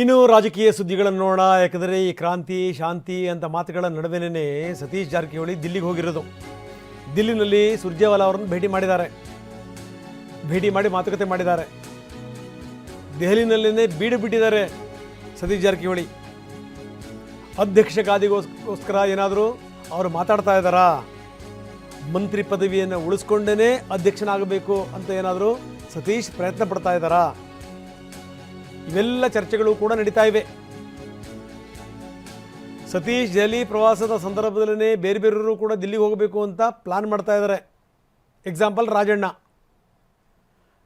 ಇನ್ನು ರಾಜಕೀಯ ಸುದ್ದಿಗಳನ್ನು ನೋಡೋಣ. ಯಾಕಂದರೆ ಈ ಕ್ರಾಂತಿ, ಶಾಂತಿ ಅಂತ ಮಾತುಗಳ ನಡುವೆನೇ ಸತೀಶ್ ಜಾರಕಿಹೊಳಿ ದಿಲ್ಲಿಗೆ ಹೋಗಿರೋದು. ದಿಲ್ಲಿನಲ್ಲಿ ಸುರ್ಜೇವಾಲಾ ಅವರನ್ನು ಭೇಟಿ ಮಾಡಿದ್ದಾರೆ. ಭೇಟಿ ಮಾಡಿ ಮಾತುಕತೆ ಮಾಡಿದ್ದಾರೆ. ದೆಹಲಿನಲ್ಲೇ ಬೀಡು ಬಿಟ್ಟಿದ್ದಾರೆ ಸತೀಶ್ ಜಾರಕಿಹೊಳಿ. ಅಧ್ಯಕ್ಷ ಗಾದಿಗೋಸ್ಕರ ಏನಾದರೂ ಅವರು ಮಾತಾಡ್ತಾ ಇದ್ದಾರಾ? ಮಂತ್ರಿ ಪದವಿಯನ್ನು ಉಳಿಸ್ಕೊಂಡೇ ಅಧ್ಯಕ್ಷನಾಗಬೇಕು ಅಂತ ಏನಾದರೂ ಸತೀಶ್ ಪ್ರಯತ್ನ ಪಡ್ತಾ ಇದ್ದಾರಾ? ಇವೆಲ್ಲ ಚರ್ಚೆಗಳು ಕೂಡ ನಡೀತಾ ಇವೆ. ಸತೀಶ್ ದೆಹಲಿ ಪ್ರವಾಸದ ಸಂದರ್ಭದಲ್ಲೇ ಬೇರೆ ಬೇರೆಯವರು ಕೂಡ ದಿಲ್ಲಿಗೆ ಹೋಗಬೇಕು ಅಂತ ಪ್ಲಾನ್ ಮಾಡ್ತಾ ಇದ್ದಾರೆ ಎಕ್ಸಾಂಪಲ್ ರಾಜಣ್ಣ.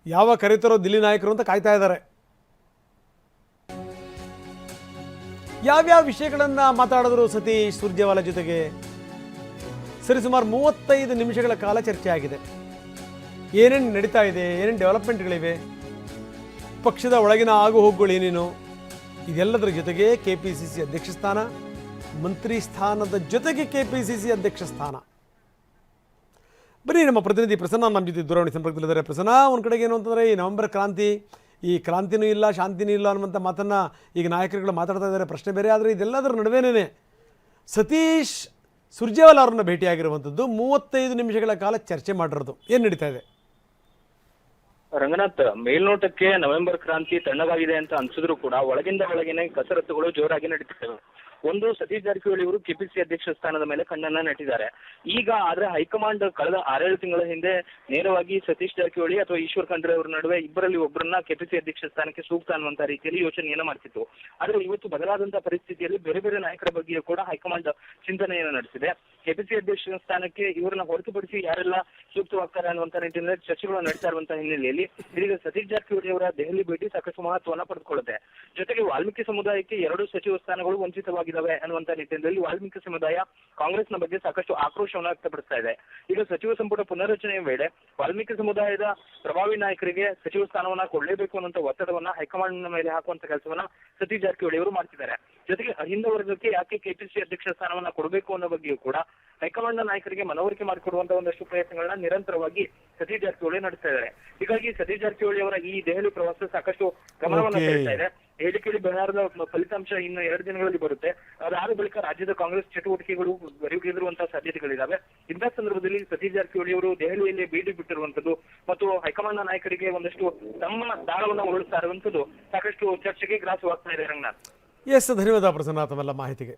ಯಾವ ಕರೀತಾರೋ ದಿಲ್ಲಿ ನಾಯಕರು ಅಂತ ಕಾಯ್ತಾ ಇದ್ದಾರೆ ಯಾವ್ಯಾವ ವಿಷಯಗಳನ್ನು ಮಾತಾಡಿದ್ರು ಸತೀಶ್ ಸುರ್ಜೇವಾಲ ಜೊತೆಗೆ? ಸರಿಸುಮಾರು ಮೂವತ್ತೈದು ನಿಮಿಷಗಳ ಕಾಲ ಚರ್ಚೆ ಆಗಿದೆ. ಏನೇನು ನಡೀತಾ ಇದೆ, ಏನೇನು ಡೆವಲಪ್ಮೆಂಟ್ಗಳಿವೆ ಪಕ್ಷದ ಒಳಗಿನ ಆಗು ಹೋಗುಗಳು ಏನೇನು? ಇದೆಲ್ಲದರ ಜೊತೆಗೆ ಕೆ ಪಿ ಸಿ ಸಿ ಅಧ್ಯಕ್ಷ ಸ್ಥಾನ, ಮಂತ್ರಿ ಸ್ಥಾನದ ಜೊತೆಗೆ ಕೆ ಪಿ ಸಿ ಸಿ ಅಧ್ಯಕ್ಷ ಸ್ಥಾನ. ಬರೀ ನಮ್ಮ ಪ್ರತಿನಿಧಿ ಪ್ರಸನ್ನ ನಮ್ಮ ಜೊತೆ ದೂರವಾಣಿ ಸಂಪರ್ಕದಲ್ಲಿದ್ದಾರೆ. ಪ್ರಸನ್ನ, ಒಂದು ಕಡೆಗೆ ಏನು ಅಂತಂದರೆ, ಈ ನವೆಂಬರ್ ಕ್ರಾಂತಿ, ಈ ಕ್ರಾಂತಿನೂ ಇಲ್ಲ, ಶಾಂತಿನೂ ಇಲ್ಲ ಅನ್ನುವಂಥ ಮಾತನ್ನು ಈಗ ನಾಯಕರುಗಳು ಮಾತಾಡ್ತಾ ಇದ್ದಾರೆ. ಪ್ರಶ್ನೆ ಬೇರೆ, ಆದರೆ ಇದೆಲ್ಲದರ ನಡುವೆನೇ ಸತೀಶ್ ಸುರ್ಜೇವಾಲ ಅವರನ್ನು ಭೇಟಿಯಾಗಿರುವಂಥದ್ದು ಮೂವತ್ತೈದು ನಿಮಿಷಗಳ ಕಾಲ ಚರ್ಚೆ ಮಾಡಿರೋದು. ಏನು ನಡೀತಾ ಇದೆ? ರಂಗನಾಥ್ ಮೇಲ್ನೋಟಕ್ಕೆ ನವೆಂಬರ್ ಕ್ರಾಂತಿ ತಣ್ಣಗಾಗಿದೆ ಅಂತ ಅನ್ಸಿದ್ರು ಕೂಡ ಒಳಗಿಂದ ಒಳಗಿನ ಕಸರತ್ತುಗಳು ಜೋರಾಗಿ ನಡೀತಿರ್ತವೆ ಒಂದು ಸತೀಶ್ ಜಾರಕಿಹೊಳಿ ಅವರು ಕೆಪಿಸಿ ಅಧ್ಯಕ್ಷ ಸ್ಥಾನದ ಮೇಲೆ ಕಣ್ಣನ್ನ ನೆಟ್ಟಿದ್ದಾರೆ. ಈಗ ಆದ್ರೆ ಹೈಕಮಾಂಡ್ ಕಳೆದ ಆರೇಳು ತಿಂಗಳ ಹಿಂದೆ ನೇರವಾಗಿ ಸತೀಶ್ ಜಾರಕಿಹೊಳಿ ಅಥವಾ ಈಶ್ವರ್ ಖಂಡ್ರೆ ಅವರ ನಡುವೆ ಇಬ್ಬರಲ್ಲಿ ಒಬ್ಬರನ್ನ ಕೆಪಿಸಿ ಅಧ್ಯಕ್ಷ ಸ್ಥಾನಕ್ಕೆ ಸೂಕ್ತ ಅನ್ನುವಂತ ರೀತಿಯಲ್ಲಿ ಯೋಚನೆಯನ್ನ ಮಾಡ್ತಿತ್ತು. ಆದ್ರೆ ಇವತ್ತು ಬದಲಾದಂತಹ ಪರಿಸ್ಥಿತಿಯಲ್ಲಿ ಬೇರೆ ಬೇರೆ ನಾಯಕರ ಬಗ್ಗೆಯೂ ಕೂಡ ಹೈಕಮಾಂಡ್ ಚಿಂತನೆಯನ್ನು ನಡೆಸಿದೆ. ಕೆಪಿಸಿ ಅಧ್ಯಕ್ಷ ಸ್ಥಾನಕ್ಕೆ ಇವರನ್ನ ಹೊರತುಪಡಿಸಿ ಯಾರೆಲ್ಲ ಸೂಕ್ತವಾಗ್ತಾರೆ ಅನ್ನುವಂತ ನಿಟ್ಟಿನಲ್ಲಿ ಚರ್ಚೆಗಳು ನಡೀತಾ ಇರುವಂತಹ ಹಿನ್ನೆಲೆಯಲ್ಲಿ ಇದೀಗ ಸತೀಶ್ ಜಾರಕಿಹೊಳಿ ಅವರ ದೆಹಲಿ ಭೇಟಿ ಸಾಕಷ್ಟು ಮಹತ್ವವನ್ನು ಪಡೆದುಕೊಳ್ಳುತ್ತೆ. ಜೊತೆಗೆ ವಾಲ್ಮೀಕಿ ಸಮುದಾಯಕ್ಕೆ ಎರಡು ಸಚಿವ ಸ್ಥಾನಗಳು ವಂಚಿತವಾಗಿದ್ದಾವೆ ಅನ್ನುವಂತ ನಿಟ್ಟಿನಲ್ಲಿ ವಾಲ್ಮೀಕಿ ಸಮುದಾಯ ಕಾಂಗ್ರೆಸ್ನ ಬಗ್ಗೆ ಸಾಕಷ್ಟು ಆಕ್ರೋಶವನ್ನು ವ್ಯಕ್ತಪಡಿಸ್ತಾ ಇದೆ. ಈಗ ಸಚಿವ ಸಂಪುಟ ಪುನರ್ರಚನೆಯ ವೇಳೆ ವಾಲ್ಮೀಕಿ ಸಮುದಾಯದ ಪ್ರಭಾವಿ ನಾಯಕರಿಗೆ ಸಚಿವ ಸ್ಥಾನವನ್ನ ಕೊಡಲೇಬೇಕು ಅನ್ನುವಂತ ಒತ್ತಡವನ್ನ ಹೈಕಮಾಂಡ್ ಮೇಲೆ ಹಾಕುವಂತ ಕೆಲಸವನ್ನ ಸತೀಶ್ ಜಾರಕಿಹೊಳಿ ಅವರು ಮಾಡ್ತಿದ್ದಾರೆ. ಜೊತೆಗೆ ಅಹಿಂದ ವರ್ಗಕ್ಕೆ ಯಾಕೆ ಕೆಪಿಸಿ ಅಧ್ಯಕ್ಷ ಸ್ಥಾನವನ್ನ ಕೊಡಬೇಕು ಅನ್ನೋ ಬಗ್ಗೆಯೂ ಕೂಡ ಹೈಕಮಾಂಡ್ ನಾಯಕರಿಗೆ ಮನವರಿಕೆ ಮಾಡಿಕೊಡುವಂತ ಒಂದಷ್ಟು ಪ್ರಯತ್ನಗಳನ್ನ ನಿರಂತರವಾಗಿ ಸತೀಶ್ ಜಾರಕಿಹೊಳಿ ನಡೆಸ್ತಾ ಇದ್ದಾರೆ. ಹೀಗಾಗಿ ಸತೀಶ್ ಜಾರಕಿಹೊಳಿ ಅವರ ಈ ದೆಹಲಿ ಪ್ರವಾಸ ಸಾಕಷ್ಟು ಗಮನವನ್ನ Okay. ಇದೆ. ಹೇಳಿಕೆಯಲ್ಲಿ ಬಿಹಾರದ ಫಲಿತಾಂಶ ಇನ್ನು ಎರಡು ದಿನಗಳಲ್ಲಿ ಬರುತ್ತೆ. ಅದಾದ ಬಳಿಕ ರಾಜ್ಯದ ಕಾಂಗ್ರೆಸ್ ಚಟುವಟಿಕೆಗಳು ಗರಿಗೆದರುವಂತಹ ಸಾಧ್ಯತೆಗಳಿದ್ದಾವೆ ಇಂತಹ ಸಂದರ್ಭದಲ್ಲಿ ಸತೀಶ್ ಜಾರಕಿಹೊಳಿ ಅವರು ದೆಹಲಿಯಲ್ಲಿ ಬೀಡು ಬಿಟ್ಟಿರುವಂತದ್ದು ಮತ್ತು ಹೈಕಮಾಂಡ್ ನಾಯಕರಿಗೆ ಒಂದಷ್ಟು ತಮ್ಮ ದಾಳವನ್ನು ಉರುಳಿಸ್ತಾ ಇರುವಂತದ್ದು ಸಾಕಷ್ಟು ಚರ್ಚೆಗೆ ಗ್ರಾಸವಾಗ್ತಾ ಇದೆ ರಂಗನಾಥ್. ಎಸ್, ಧನ್ಯವಾದ ಪ್ರಸನ್ನ ಮಾಹಿತಿಗೆ.